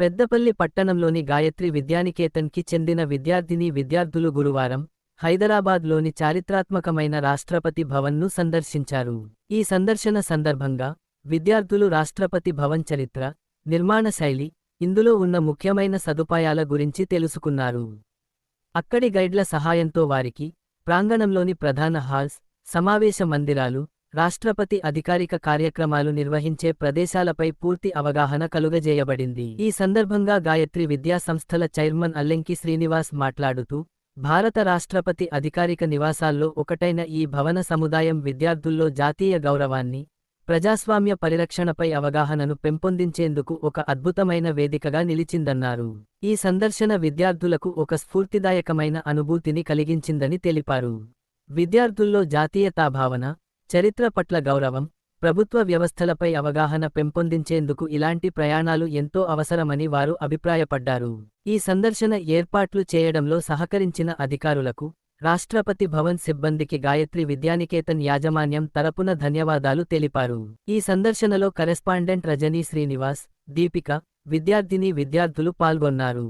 పెద్దపల్లి పట్టణంలోని గాయత్రి విద్యానికేతన్కి చెందిన విద్యార్థిని విద్యార్థులు గురువారం హైదరాబాద్లోని చారిత్రాత్మకమైన రాష్ట్రపతి భవన్ను సందర్శించారు. ఈ సందర్శన సందర్భంగా విద్యార్థులు రాష్ట్రపతి భవన్ చరిత్ర నిర్మాణ శైలి ఇందులో ఉన్న ముఖ్యమైన సదుపాయాల గురించి తెలుసుకున్నారు. అక్కడి గైడ్ల సహాయంతో వారికి ప్రాంగణంలోని ప్రధాన హాల్స్ సమావేశ మందిరాలు రాష్ట్రపతి అధికారిక కార్యక్రమాలు నిర్వహించే ప్రదేశాలపై పూర్తి అవగాహన కలుగజేయబడింది. ఈ సందర్భంగా గాయత్రి విద్యా సంస్థల చైర్మన్ అల్లెంకి శ్రీనివాస్ మాట్లాడుతూ భారత రాష్ట్రపతి అధికారిక నివాసాల్లో ఒకటైన ఈ భవన సముదాయం విద్యార్థుల్లో జాతీయ గౌరవాన్ని ప్రజాస్వామ్య పరిరక్షణపై అవగాహనను పెంపొందించేందుకు ఒక అద్భుతమైన వేదికగా నిలిచిందన్నారు. ఈ సందర్శన విద్యార్థులకు ఒక స్ఫూర్తిదాయకమైన అనుభూతిని కలిగించిందని తెలిపారు. విద్యార్థుల్లో జాతీయతాభావన చరిత్ర పట్ల గౌరవం ప్రభుత్వ వ్యవస్థలపై అవగాహన పెంపొందించేందుకు ఇలాంటి ప్రయాణాలు ఎంతో అవసరమని వారు అభిప్రాయపడ్డారు. ఈ సందర్శన ఏర్పాట్లు చేయడంలో సహకరించిన అధికారులకు రాష్ట్రపతి భవన్ సిబ్బందికి గాయత్రి విద్యానికేతన్ యాజమాన్యం తరపున ధన్యవాదాలు తెలిపారు. ఈ సందర్శనలో కరెస్పాండెంట్ రజనీ శ్రీనివాస్ దీపిక విద్యార్థిని విద్యార్థులు పాల్గొన్నారు.